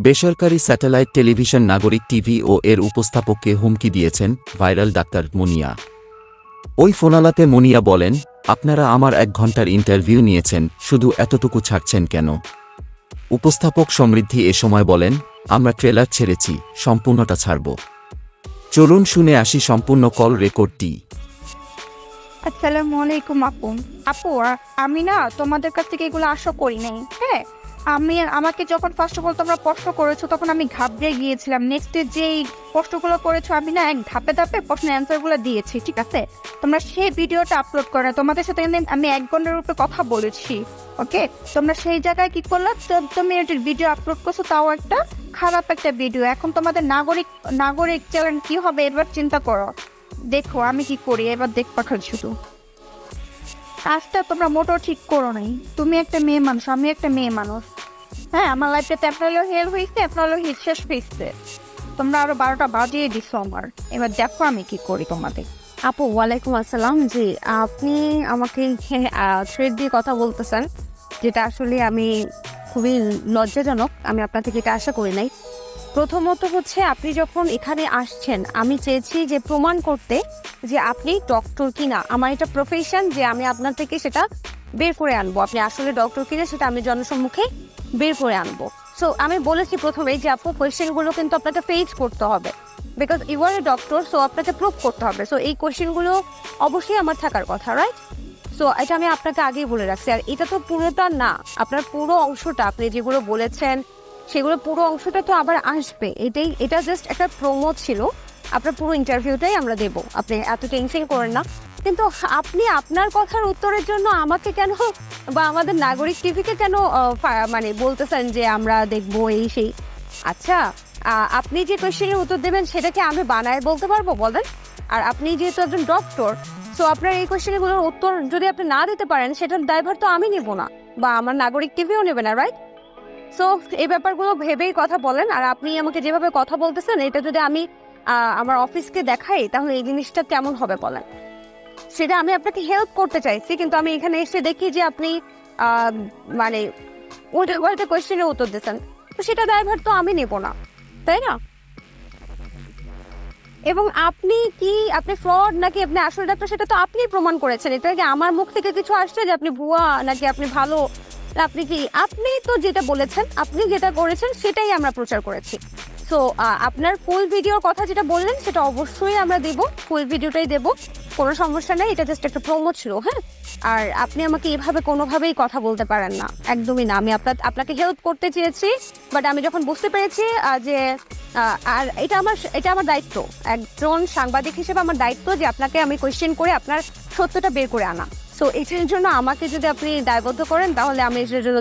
বেসরকারি satellite television নাগরিক TV ও এর উপস্থাপককে হুমকি দিয়েছেন ভাইরাল ডাক্তার মুনিয়া। ওই ফোনালাতে মুনিয়া বলেন, আপনারা আমার এক ঘণ্টার ইন্টারভিউ নিয়েছেন, শুধু এতটুকু ছাড়ছেন কেন? উপস্থাপক সমৃদ্ধি এ সময় বলেন, আমরা ট্রেলার ছেড়েছি, সম্পূর্ণটা ছাড়ব। চলুন শুনে আসি সম্পূর্ণ কল রেকর্ডটি। আসসালামু আলাইকুম আপু। আপু আমি না তোমাদের কাছ থেকে এগুলো আশা করি নাই হ্যাঁ? আমি, আমাকে যখন ফার্স্ট অফ অল তোমরা প্রশ্ন করেছ, তখন আমি ঘাবড়ে গিয়েছিলাম। নেক্সট যেই প্রশ্নগুলো করেছ, আমি না এক ধাপে ধাপে প্রশ্নের অ্যান্সারগুলো দিয়েছি, ঠিক আছে? তোমরা সেই ভিডিওটা আপলোড করে, তোমাদের সাথে কিন্তু আমি এক ঘণ্টার উপরে কথা বলেছি ওকে তোমরা সেই জায়গায় কি করল তুমি ভিডিও আপলোড করছ, তাও একটা খারাপ একটা ভিডিও এখন তোমাদের নাগরিক নাগরিক চ্যানেল কি হবে, এবার চিন্তা করো। দেখো, আমি কি করি? এবার দেখ খালি শুধু। কাজটা তোমরা মোটর ঠিক করো নাই। তুমি একটা মেয়ে মানুষ, আমি একটা মেয়ে মানুষ। হ্যাঁ আমার লাইফটাতে আপনারও হেল হয়েছে, আপনারও হিট শেষ হয়েছে। তোমরা আরও বারোটা বাজিয়ে দিছো আমার। এবার দেখো আমি কি করি তোমাদের। আপু, ওয়ালাইকুম আসসালাম। জি, আপনি আমাকে থ্রেড দিয়ে কথা বলতেছেন, যেটা আসলে আমি খুবই লজ্জাজনক। আমি আপনার থেকে এটা আশা করি নাই। প্রথমত হচ্ছে আপনি যখন এখানে আসছেন, আমি চেয়েছি যে প্রমাণ করতে যে আপনি ডক্টর কিনা। আমার এটা প্রফেশন যে আমি আপনার থেকে সেটা বের করে আনব। আপনি আসলে ডক্টর কিনা সেটা আমি জনসম্মুখে বের করে আনব। সো আমি বলেছি প্রথমেই যে আপু কোয়েশ্চেনগুলো কিন্তু আপনাকে ফেস করতে হবে। Because you are a doctor so আপনাকে প্রুভ করতে হবে। সো এই কোয়েশ্চেনগুলো অবশ্যই আমার থাকার কথা রাইট সো এটা আমি আপনাকে আগেই বলে রাখছি। আর এটা তো পুরোটা না, আপনার পুরো অংশটা আপনি যেগুলো বলেছেন সেগুলো পুরো অংশটা তো আবার আসবে। এটাই, এটা জাস্ট একটা প্রোমো ছিল। আপনার পুরো ইন্টারভিউটাই আমরা দেব। আপনি এত টেনশন করেন না। কিন্তু আপনি আপনার কথার উত্তরের জন্য আমাকে কেন বা আমাদের নাগরিক টিভিকে কেন মানে বলতেছেন যে আমরা দেখব এই সেই? আচ্ছা আপনি যে কোয়েশ্চেনের উত্তর দেবেন সেটাকে আমি বানায় বলতে পারব, বলেন। আর আপনি যেহেতু একজন ডক্টর সো আপনার এই কোয়েশ্চেনগুলোর উত্তর যদি আপনি না দিতে পারেন, সেটার দায়ভার তো আমি নেব না। বা আমার নাগরিক টিভিও নেবে না রাইট সো এই ব্যাপারগুলো ভেবেই কথা বলেন আর আপনি আমাকে যেভাবে কথা বলতেছেন, এটা যদি আমি আমার অফিসকে দেখাই, তাহলে এই জিনিসটা কেমন হবে বলেন? সেটা আমি আপনাকে হেল্প করতে চাইছি, কিন্তু আমি এখানে এসে দেখি যে আপনি মানে ওইটা কোয়েশ্চেনের উত্তর দিচ্ছেন তো সেটা ড্রাইভার তো আমি নেব না, তাই না? এবং আপনি কি, আপনি ফ্রড নাকি আপনি আসল ডাক্তার, সেটা তো আপনি প্রমাণ করেছেন। এটা কি আমার মুখ থেকে কিছু আসছে যে আপনি ভুয়া নাকি আপনি ভালো? আপনি কি, আপনি তো যেটা বলেছেন, আপনি যেটা করেছেন সেটাই আমরা প্রচার করেছি। সো আপনার ফুল ভিডিওর কথা যেটা বললেন, সেটা অবশ্যই আমরা দেব ফুল ভিডিওটাই দেব, কোনো সমস্যা নেই, এটা জাস্ট একটা প্রোমো ছিল হ্যাঁ? আর আপনি আমাকে এভাবে কোনোভাবেই কথা বলতে পারেন না, একদমই না। আমি আপনার, আপনাকে হেল্প করতে চেয়েছি বাট আমি যখন বুঝতে পেরেছি যে আর এটা আমার এটা আমার দায়িত্ব, একজন সাংবাদিক হিসেবে আমার দায়িত্ব যে আপনাকে আমি কোয়েশ্চেন করে আপনার সত্যটা বের করে আনা। সো এটার জন্য আমাকে যদি আপনি দায়বদ্ধ করেন তাহলে আমি এটার জন্য